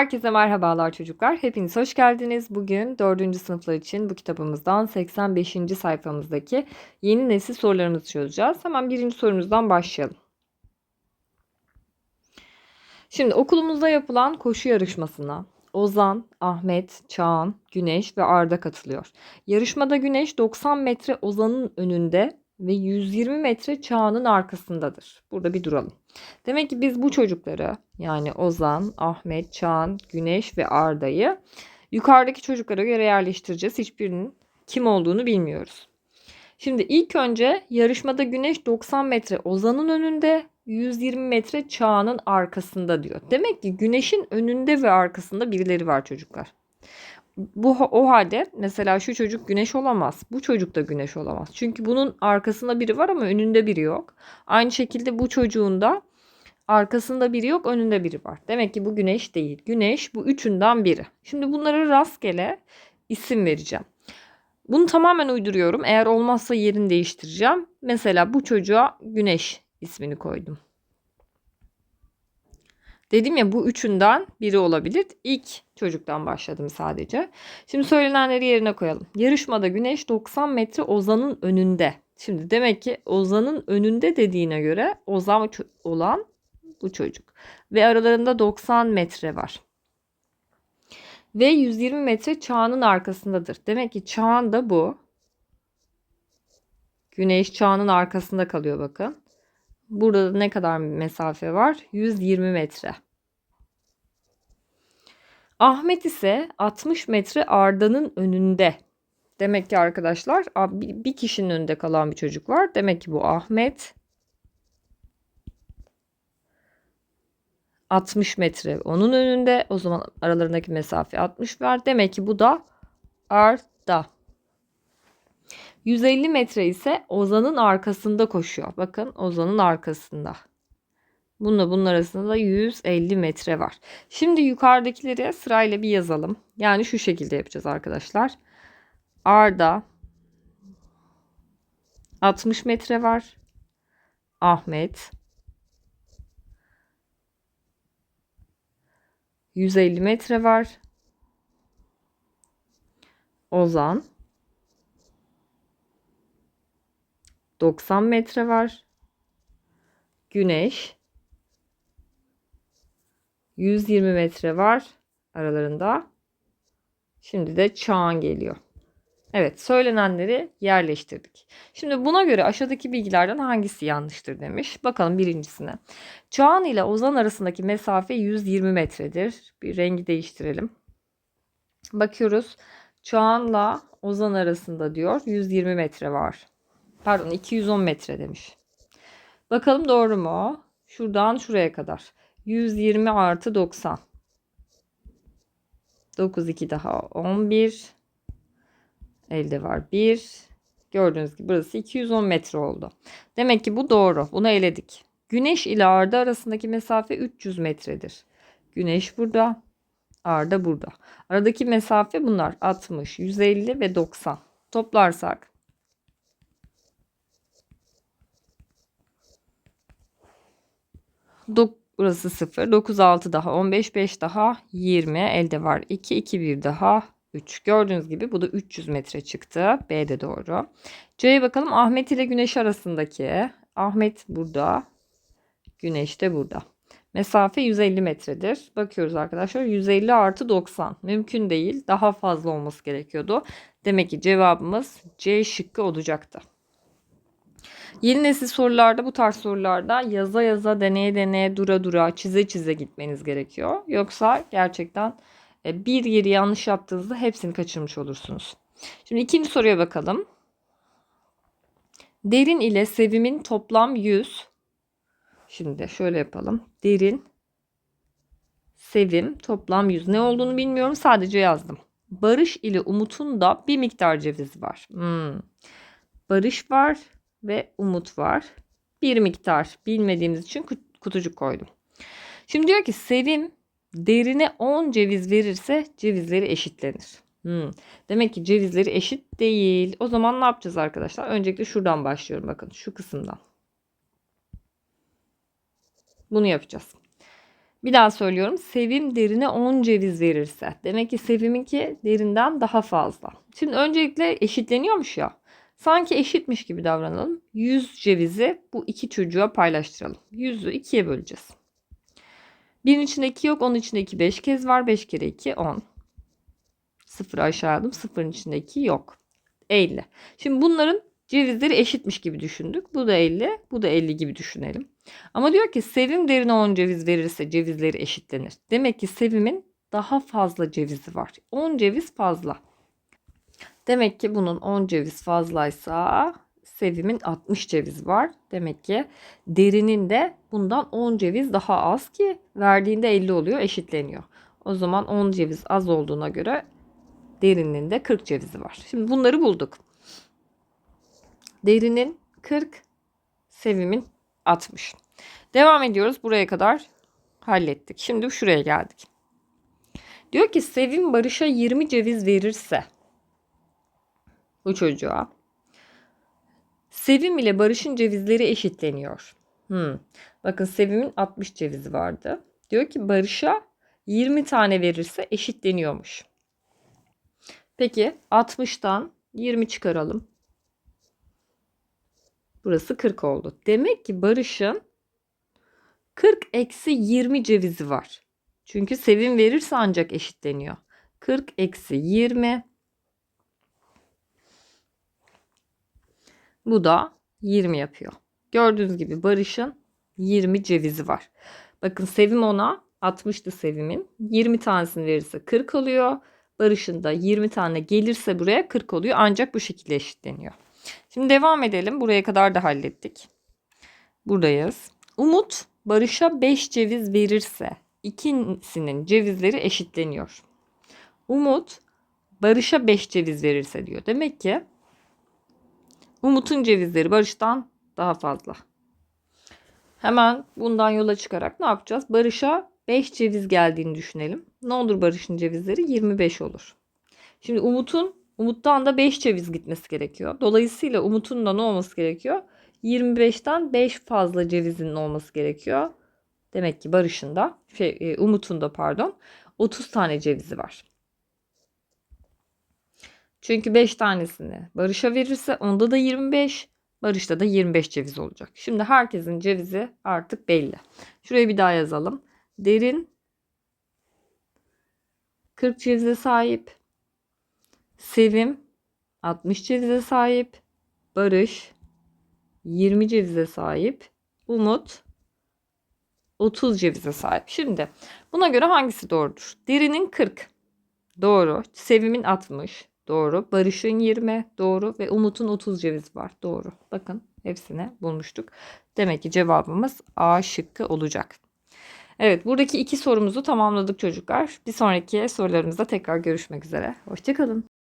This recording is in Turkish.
Herkese merhabalar çocuklar. Hepiniz hoş geldiniz. Bugün 4. sınıflar için bu kitabımızdan 85. sayfamızdaki yeni nesil sorularımızı çözeceğiz. Hemen birinci sorumuzdan başlayalım. Şimdi okulumuzda yapılan koşu yarışmasına Ozan, Ahmet, Çağan, Güneş ve Arda katılıyor. Yarışmada Güneş 90 metre Ozan'ın önünde ve 120 metre Çağan'ın arkasındadır. Burada bir duralım. Demek ki biz bu çocukları yani Ozan, Ahmet, Çağan, Güneş ve Arda'yı yukarıdaki çocuklara göre yerleştireceğiz. Hiçbirinin kim olduğunu bilmiyoruz. Şimdi ilk önce yarışmada Güneş 90 metre Ozan'ın önünde, 120 metre Çağan'ın arkasında diyor. Demek ki Güneş'in önünde ve arkasında birileri var çocuklar. Bu o halde mesela şu çocuk güneş olamaz. Bu çocuk da güneş olamaz. Çünkü bunun arkasında biri var ama önünde biri yok. Aynı şekilde bu çocuğun da arkasında biri yok, önünde biri var. Demek ki bu güneş değil. Güneş bu üçünden biri. Şimdi bunlara rastgele isim vereceğim. Bunu tamamen uyduruyorum. Eğer olmazsa yerini değiştireceğim. Mesela bu çocuğa güneş ismini koydum. Dedim ya bu üçünden biri olabilir. İlk çocuktan başladım sadece. Şimdi söylenenleri yerine koyalım. Yarışmada Güneş 90 metre Ozan'ın önünde. Şimdi demek ki Ozan'ın önünde dediğine göre Ozan olan bu çocuk. Ve aralarında 90 metre var. Ve 120 metre Çağan'ın arkasındadır. Demek ki Çağan da bu. Güneş Çağan'ın arkasında kalıyor bakın. Burada ne kadar mesafe var? 120 metre. Ahmet ise 60 metre Arda'nın önünde. Demek ki arkadaşlar bir kişinin önünde kalan bir çocuk var. Demek ki bu Ahmet 60 metre onun önünde. O zaman aralarındaki mesafe 60 var. Demek ki bu da Arda. 150 metre ise Ozan'ın arkasında koşuyor. Bakın Ozan'ın arkasında. Bununla bunun arasında da 150 metre var. Şimdi yukarıdakileri sırayla bir yazalım. Yani şu şekilde yapacağız arkadaşlar. Arda 60 metre var. Ahmet 150 metre var. Ozan 90 metre var. Güneş 120 metre var aralarında. Şimdi de çağan geliyor. Evet söylenenleri yerleştirdik. Şimdi buna göre aşağıdaki bilgilerden hangisi yanlıştır demiş. Bakalım birincisine. Çağan ile Ozan arasındaki mesafe 120 metredir. Bir rengi değiştirelim. Bakıyoruz. Çağan'la Ozan arasında diyor 120 metre var. Pardon 210 metre demiş. Bakalım doğru mu? Şuradan şuraya kadar. 120 artı 90. 9 2 daha 11. Elde var 1. Gördüğünüz gibi burası 210 metre oldu. Demek ki bu doğru. Bunu eledik. Güneş ile Arda arasındaki mesafe 300 metredir. Güneş burada. Arda burada. Aradaki mesafe bunlar 60, 150 ve 90. Toplarsak Burası 0. 9 6 daha 15 5 daha 20. Elde var 2 2 1 daha 3. Gördüğünüz gibi bu da 300 metre çıktı. B de doğru. C'ye bakalım. Ahmet ile Güneş arasındaki. Ahmet burada. Güneş de burada. Mesafe 150 metredir. Bakıyoruz arkadaşlar. 150 artı 90. Mümkün değil. Daha fazla olması gerekiyordu. Demek ki cevabımız C şıkkı olacaktı. Yeni nesil sorularda bu tarz sorularda yaza yaza deneye deneye dura dura çize çize gitmeniz gerekiyor. Yoksa gerçekten e, bir yeri yanlış yaptığınızda hepsini kaçırmış olursunuz. Şimdi ikinci soruya bakalım. Derin ile Sevim'in toplam 100. Şimdi şöyle yapalım. Derin, Sevim toplam 100. Ne olduğunu bilmiyorum sadece yazdım. Barış ile Umut'un da bir miktar ceviz var. Hmm. Barış var ve umut var. Bir miktar bilmediğimiz için kutucuk koydum. Şimdi diyor ki Sevim derine 10 ceviz verirse cevizleri eşitlenir. Hmm. Demek ki cevizleri eşit değil. O zaman ne yapacağız arkadaşlar? Öncelikle şuradan başlıyorum bakın şu kısımdan. Bunu yapacağız. Bir daha söylüyorum. Sevim derine 10 ceviz verirse. Demek ki Sevim'inki derinden daha fazla. Şimdi öncelikle eşitleniyormuş ya. Sanki eşitmiş gibi davranalım. 100 cevizi bu iki çocuğa paylaştıralım. 100'ü ikiye böleceğiz. Birin içinde 2 yok. Onun içinde 2 5 kez var. 5 kere 2 10. Sıfırı aşağı aldım. Sıfırın içinde 2 yok. 50. Şimdi bunların cevizleri eşitmiş gibi düşündük. Bu da 50. Bu da 50 gibi düşünelim. Ama diyor ki Sevim derine 10 ceviz verirse cevizleri eşitlenir. Demek ki Sevim'in daha fazla cevizi var. 10 ceviz fazla. Demek ki bunun 10 ceviz fazlaysa Sevim'in 60 ceviz var. Demek ki derinin de bundan 10 ceviz daha az ki verdiğinde 50 oluyor eşitleniyor. O zaman 10 ceviz az olduğuna göre derinin de 40 cevizi var. Şimdi bunları bulduk. Derinin 40, Sevim'in 60. Devam ediyoruz. Buraya kadar hallettik. Şimdi şuraya geldik. Diyor ki Sevim Barış'a 20 ceviz verirse bu çocuğa Sevim ile Barış'ın cevizleri eşitleniyor. Hmm. Bakın Sevim'in 60 cevizi vardı. Diyor ki Barış'a 20 tane verirse eşitleniyormuş. Peki 60'tan 20 çıkaralım. Burası 40 oldu. Demek ki Barış'ın 40 eksi 20 cevizi var. Çünkü Sevim verirse ancak eşitleniyor. 40 eksi 20. Bu da 20 yapıyor. Gördüğünüz gibi Barış'ın 20 cevizi var. Bakın Sevim ona 60'tı Sevim'in. 20 tanesini verirse 40 oluyor. Barış'ın da 20 tane gelirse buraya 40 oluyor. Ancak bu şekilde eşitleniyor. Şimdi devam edelim. Buraya kadar da hallettik. Buradayız. Umut Barış'a 5 ceviz verirse ikisinin cevizleri eşitleniyor. Umut Barış'a 5 ceviz verirse diyor. Demek ki Umut'un cevizleri Barış'tan daha fazla. Hemen bundan yola çıkarak ne yapacağız? Barış'a 5 ceviz geldiğini düşünelim. Ne olur Barış'ın cevizleri 25 olur. Şimdi Umut'un Umut'tan da 5 ceviz gitmesi gerekiyor. Dolayısıyla Umut'un da ne olması gerekiyor? 25'ten 5 fazla cevizinin olması gerekiyor. Demek ki Barış'ın da, şey, e, Umut'un da pardon 30 tane cevizi var. Çünkü 5 tanesini Barış'a verirse onda da 25, Barış'ta da 25 ceviz olacak. Şimdi herkesin cevizi artık belli. Şuraya bir daha yazalım. Derin 40 cevize sahip. Sevim 60 cevize sahip. Barış 20 cevize sahip. Umut 30 cevize sahip. Şimdi buna göre hangisi doğrudur? Derinin 40. Doğru. Sevim'in 60. Doğru. Barış'ın 20. Doğru. Ve Umut'un 30 ceviz var. Doğru. Bakın hepsini bulmuştuk. Demek ki cevabımız A şıkkı olacak. Evet buradaki iki sorumuzu tamamladık çocuklar. Bir sonraki sorularımızda tekrar görüşmek üzere. Hoşçakalın.